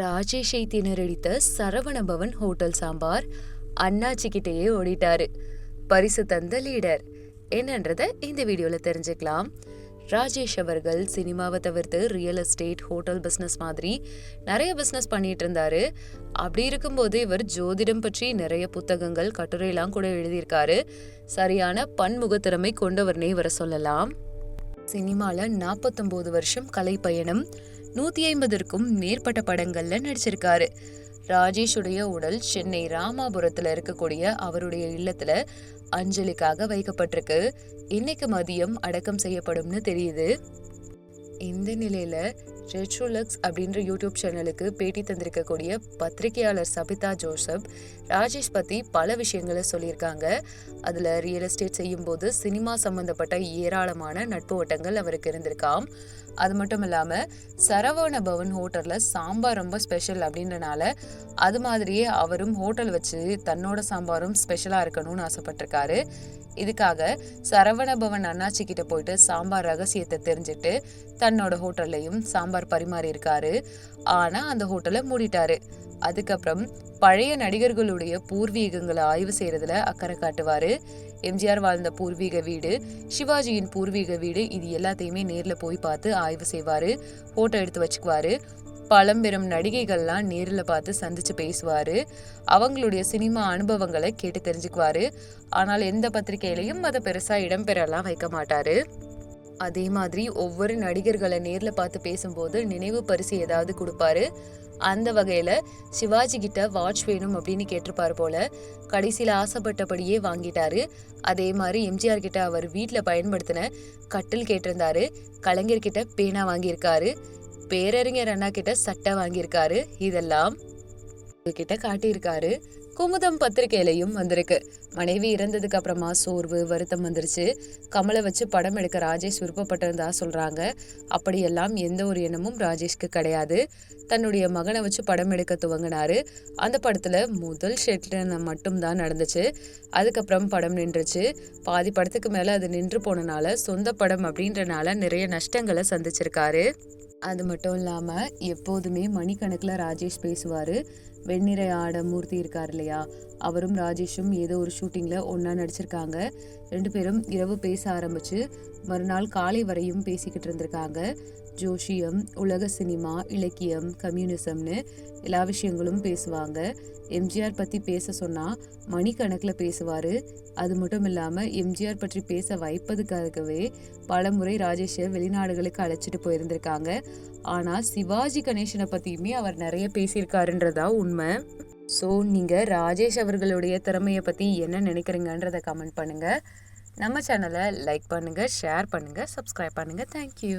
ராஜேஷை திணறடித்த சரவணபவன் ஹோட்டல் சாம்பார் அண்ணாச்சிக்கிட்டேயே ஓடிட்டாரு. பரிசு தந்த லீடர். என்னன்றத இந்த வீடியோவில் தெரிஞ்சுக்கலாம். ராஜேஷ் அவர்கள் சினிமாவை தவிர்த்து ரியல் எஸ்டேட் ஹோட்டல் பிஸ்னஸ் மாதிரி நிறைய பிஸ்னஸ் பண்ணிட்டு இருந்தாரு. அப்படி இருக்கும்போது இவர் ஜோதிடம் பற்றி நிறைய புத்தகங்கள் கட்டுரையெல்லாம் கூட எழுதியிருக்காரு. சரியான பன்முகத்திறமை கொண்டவர்னே இவரை சொல்லலாம். சினிமாவில் நாற்பத்தொம்போது வருஷம் கலை பயணம் நூத்தி ஐம்பதற்கும் மேற்பட்ட படங்கள்ல நடிச்சிருக்காரு. ராஜேஷுடைய உடல் சென்னை ராமாபுரத்துல இருக்கக்கூடிய அவருடைய இல்லத்துல அஞ்சலிக்காக வைக்கப்பட்டிருக்கு. இன்னைக்கு மதியம் அடக்கம் செய்யப்படும்னு தெரியுது. இந்த நிலையில ரெட்ரோலக்ஸ் அப்படின்ற யூடியூப் சேனலுக்கு பேட்டி தந்திருக்கக்கூடிய பத்திரிகையாளர் சபிதா ஜோசப் ராஜேஷ் பத்தி பல விஷயங்களை சொல்லியிருக்காங்க. அதுல ரியல் எஸ்டேட் செய்யும் போது சினிமா சம்பந்தப்பட்ட ஏராளமான நட்பு ஓட்டங்கள் அவருக்கு இருந்திருக்காம். அது மட்டும் இல்லாம சரவண பவன் ஹோட்டல்ல சாம்பார் ரொம்ப ஸ்பெஷல் அப்படின்றனால அது மாதிரியே அவரும் ஹோட்டல் வச்சு தன்னோட சாம்பாரும் ஸ்பெஷலா இருக்கணும்னு ஆசைப்பட்டிருக்காரு. இதுக்காக சரவண பவன் அண்ணாச்சி கிட்ட போயிட்டு சாம்பார் ரகசியத்தை தெரிஞ்சுட்டு தன்னோட ஹோட்டல்லையும் சாம்பார் பரிமாறி இருக்காரு ஆனா அந்த ஹோட்டலை மூடிட்டாரு. அதுக்கப்புறம் பழைய நடிகர்களுடைய பூர்வீகங்களை ஆய்வு செய்யறதுல அக்கறை காட்டுவாரு. எம்ஜிஆர் வாழ்ந்த பூர்வீக வீடு சிவாஜியின் பூர்வீக வீடு இது எல்லாத்தையுமே நேர்ல போய் பார்த்து ஆய்வு செய்வாரு போட்டோ எடுத்து வச்சுக்குவாரு. பழம்பெரும் நடிகைகள்லாம் நேரில் பார்த்து சந்திச்சு பேசுவாரு. அவங்களுடைய சினிமா அனுபவங்களை கேட்டு தெரிஞ்சுக்குவாரு. ஆனால் எந்த பத்திரிகையிலையும் அதை பெருசா இடம்பெறலாம் வைக்க மாட்டாரு. அதே மாதிரி ஒவ்வொரு நடிகர்களை நேரில் பார்த்து பேசும்போது நினைவு பரிசு ஏதாவது கொடுப்பாரு. அந்த வகையில் சிவாஜி கிட்ட வாட்ச் வேணும் அப்படின்னு கேட்டிருப்பார் போல. கடைசியில் ஆசைப்பட்டபடியே வாங்கிட்டாரு. அதே மாதிரி எம்ஜிஆர் கிட்ட அவர் வீட்டில் பயன்படுத்தின கட்டில் கேட்டிருந்தாரு. கலைஞர் கிட்ட பேனா வாங்கியிருக்காரு. பேரறிஞர் அண்ணா கிட்ட சட்டை வாங்கியிருக்காரு. இதெல்லாம் கிட்ட காட்டியிருக்காரு. குமுதம் பத்திரிகையிலையும் வந்திருக்கு. மனைவி இறந்ததுக்கு அப்புறமா சோர்வு வருத்தம் வந்துருச்சு. கமலை வச்சு படம் எடுக்க ராஜேஷ் விருப்பப்பட்டிருந்தா சொல்றாங்க. அப்படியெல்லாம் எந்த ஒரு எண்ணமும் ராஜேஷ்க்கு கிடையாது. தன்னுடைய மகனை வச்சு படம் எடுக்க துவங்கினாரு. அந்த படத்துல முதல் ஷெட்ல மட்டும்தான் நடந்துச்சு. அதுக்கப்புறம் படம் நின்றுச்சு. பாதி படத்துக்கு மேல அது நின்று போனனால சொந்த படம் அப்படின்றனால நிறைய நஷ்டங்களை சந்திச்சிருக்காரு. அது மட்டும் இல்லாமல் எப்போதுமே மணிக்கணக்கில் ராஜேஷ் பேசுவார். வெண்ணிற ஆட மூர்த்தி இருக்கார் இல்லையா? அவரும் ராஜேஷும் ஏதோ ஒரு ஷூட்டிங்கில் ஒன்றா நடிச்சிருக்காங்க. ரெண்டு பேரும் இரவு பேச ஆரம்பிச்சு மறுநாள் காலை வரையும் பேசிக்கிட்டு இருந்திருக்காங்க. ஜோஷியம் உலக சினிமா இலக்கியம் கம்யூனிசம்னு எல்லா விஷயங்களும் பேசுவாங்க. எம்ஜிஆர் பற்றி பேச சொன்னால் மணிக்கணக்கில் பேசுவார். அது மட்டும் இல்லாமல் எம்ஜிஆர் பற்றி பேச வைப்பதுக்காகவே பல முறை ராஜேஷை வெளிநாடுகளுக்கு அழைச்சிட்டு போயிருந்திருக்காங்க. ஆனால் சிவாஜி கணேசனை பற்றியுமே அவர் நிறைய பேசியிருக்காருன்றதா உண்மை. ஸோ நீங்கள் ராஜேஷ் அவர்களுடைய திறமையை பற்றி என்ன நினைக்கிறீங்கன்றதை கமெண்ட் பண்ணுங்கள் நம்ம சேனலை லைக் பண்ணுங்கள் ஷேர் பண்ணுங்கள் சப்ஸ்கிரைப் பண்ணுங்கள் தேங்க்யூ